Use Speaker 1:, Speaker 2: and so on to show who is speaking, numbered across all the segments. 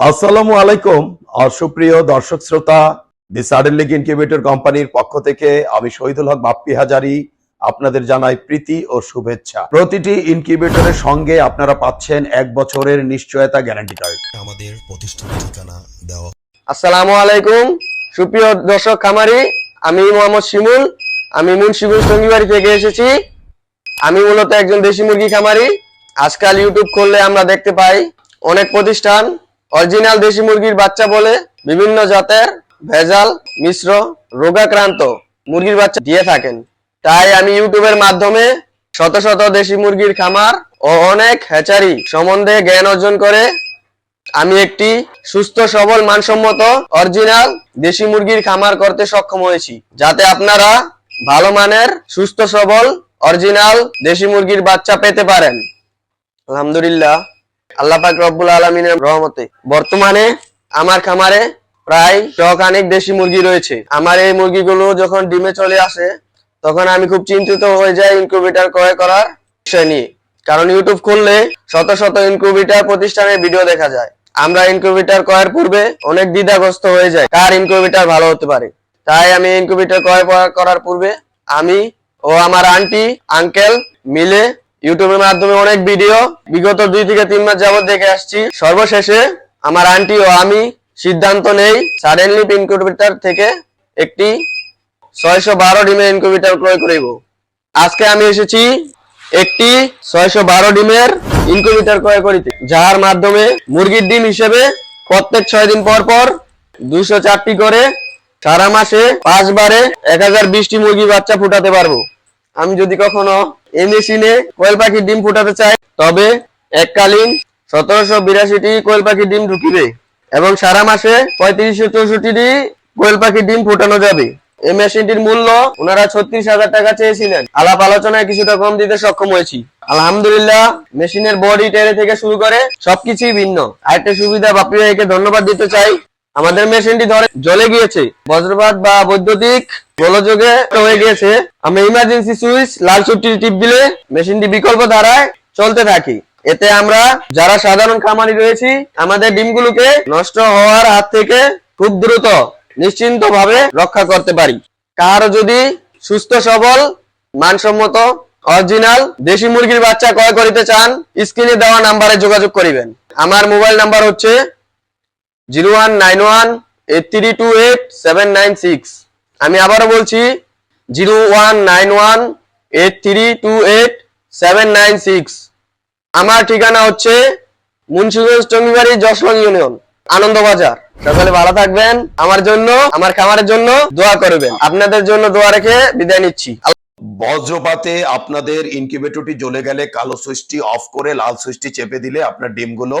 Speaker 1: আসসালামু আলাইকুম আর সুপ্রিয় দর্শক শ্রোতা দি সাডেন লিগ ইনকিউবেটর কোম্পানির পক্ষ থেকে আমি শহীদুল হক বাপ্পি হাজারি আপনাদের জানাই প্রীতি ও শুভেচ্ছা। প্রতিটি ইনকিউবেটরের সঙ্গে আপনারা পাচ্ছেন এক বছরের নিশ্চয়তা গ্যারান্টি কার্ড
Speaker 2: আমাদের প্রতিষ্ঠান ঠিকানা দেওয়া।
Speaker 3: আসসালামু আলাইকুম সুপ্রিয় দর্শক খামারি আমি মোহাম্মদ শিমুল আমি মুন্সিগঞ্জ টঙ্গিবাড়ি থেকে এসেছি। আমি মূলত একজন দেশি মুরগি খামারি। আজকাল ইউটিউব খুললে আমরা দেখতে পাই অনেক প্রতিষ্ঠান অরিজিনাল দেশি মুরগির বাচ্চা বলে বিভিন্ন জাতের ভেজাল মিশ্র রোগাক্রান্ত মুরগির বাচ্চা দিয়ে থাকেন। তাই আমি ইউটিউবের মাধ্যমে শত শত দেশি মুরগির খামার ও অনেক হ্যাচারি সম্বন্ধে জ্ঞান অর্জন করে আমি একটি সুস্থ, সবল, মানসম্মত, অরিজিনাল দেশি মুরগির খামার করতে সক্ষম হয়েছি। যাতে আপনারা ভালো মানের, সুস্থ, সবল, অরিজিনাল দেশি মুরগির বাচ্চা পেতে পারেন। আলহামদুলিল্লাহ। আল্লাহ পাক রব্বুল আলমিনের রহমতে বর্তমানে আমার খামারে প্রায় শখানেক দেশি মুরগি রয়েছে। আমার এই মুরগিগুলো যখন ডিমে চলে আসে, তখন আমি খুব চিন্তিত হয়ে যাই ইনকিউবেটর ক্রয় করার বিষয় নিয়ে। কারণ ইউটিউব খুললে শত শত ইনকিউবেটর প্রতিষ্ঠানের ভিডিও দেখা যায়। আমরা ইনকিউবেটর ক্রয়ের পূর্বে অনেক দ্বিধাগ্রস্ত হয়ে যায় কার ইনকিউবেটর ভালো হতে পারে। তাই আমি ইনকিউবেটর ক্রয় করার পূর্বে আমি ও আমার আন্টি আঙ্কেল মিলে ইউটিউবের মাধ্যমে অনেক ভিডিও বিগত দুই থেকে তিন মাস যাবত দেখে আসছি। সর্বশেষে আমার আন্টি ও আমি সিদ্ধান্ত নেই সাডেনলি ইনকিউবেটর থেকে একটি ছয়শো বারো ডিমের ইনকিউবেটর ক্রয় করিব। আজকে আমি এসেছি একটি ছয়শো বারো ডিমের ইনকিউবেটর ক্রয় করিতে, যার মাধ্যমে মুরগির ডিম হিসেবে প্রত্যেক ছয় দিন পর পর দুশো চারটি করে সারা মাসে পাঁচবারে এক হাজার বিশটি মুরগি বাচ্চা ফুটাতে পারব। আমি যদি কখনো এই মেশিনে কোয়েল পাখির ডিম ফুটাতে চাই তবে এককালীন সতেরোশো বিরাশিটি কোয়েল পাখির ডিম ঢুকিবে এবং সারা মাসে পঁয়ত্রিশশো চৌষট্টিটি কোয়েল পাখির ডিম ফুটানো যাবে। এই মেশিনটির মূল্য ওনারা ছত্রিশ হাজার টাকা চেয়েছিলেন। আলাপ আলোচনায় কিছুটা কম দিতে সক্ষম হয়েছি। আলহামদুলিল্লাহ, মেশিনের বডি টেরে থেকে শুরু করে সবকিছুই ভিন্ন। আরেকটা সুবিধা বাপি ভাইকে ধন্যবাদ দিতে চাই আমাদের মেশিনটি ধরে জলে গিয়েছে। বজ্রপাত বা বৈদ্যুতিক গোলযোগে হয়ে গিয়েছে। আমরা ইমার্জেন্সি সুইচ লাল সুইচটি টিপ দিলে মেশিনটি বিকল্প ধারায় চলতে থাকি। এতে আমরা যারা সাধারণ খামারি রয়েছি, আমাদের ডিমগুলোকে নষ্ট হওয়ার হাত থেকে খুব দ্রুত নিশ্চিন্ত ভাবে রক্ষা করতে পারি। কারও যদি সুস্থ, সবল, মানসম্মত অরিজিনাল দেশি মুরগির বাচ্চা ক্রয় করিতে চান, স্ক্রিনে দেওয়া নাম্বারে যোগাযোগ করিবেন। আমার মোবাইল নাম্বার হচ্ছে zero one nine one eight three two eight, seven nine six. আমি আবারও বলছি, zero one nine one eight three two eight, seven nine six. আমার ঠিকানা হচ্ছে মুন্সিগঞ্জ টঙ্গিবাড়ি জসলং ইউনিয়ন, আনন্দবাজার। সকলে ভালো থাকবেন, আমার জন্য, আমার খামারের জন্য দোয়া করবেন। আপনাদের জন্য দোয়া রেখে বিদায় নিচ্ছি।
Speaker 1: বজ্রপাতে আপনাদের ইনকিউবেটরটি জ্বলে গেলে কালো সুইচটি অফ করে লাল সুইচটি চেপে দিলে আপনার ডিমগুলো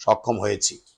Speaker 1: সক্ষম হয়েছি।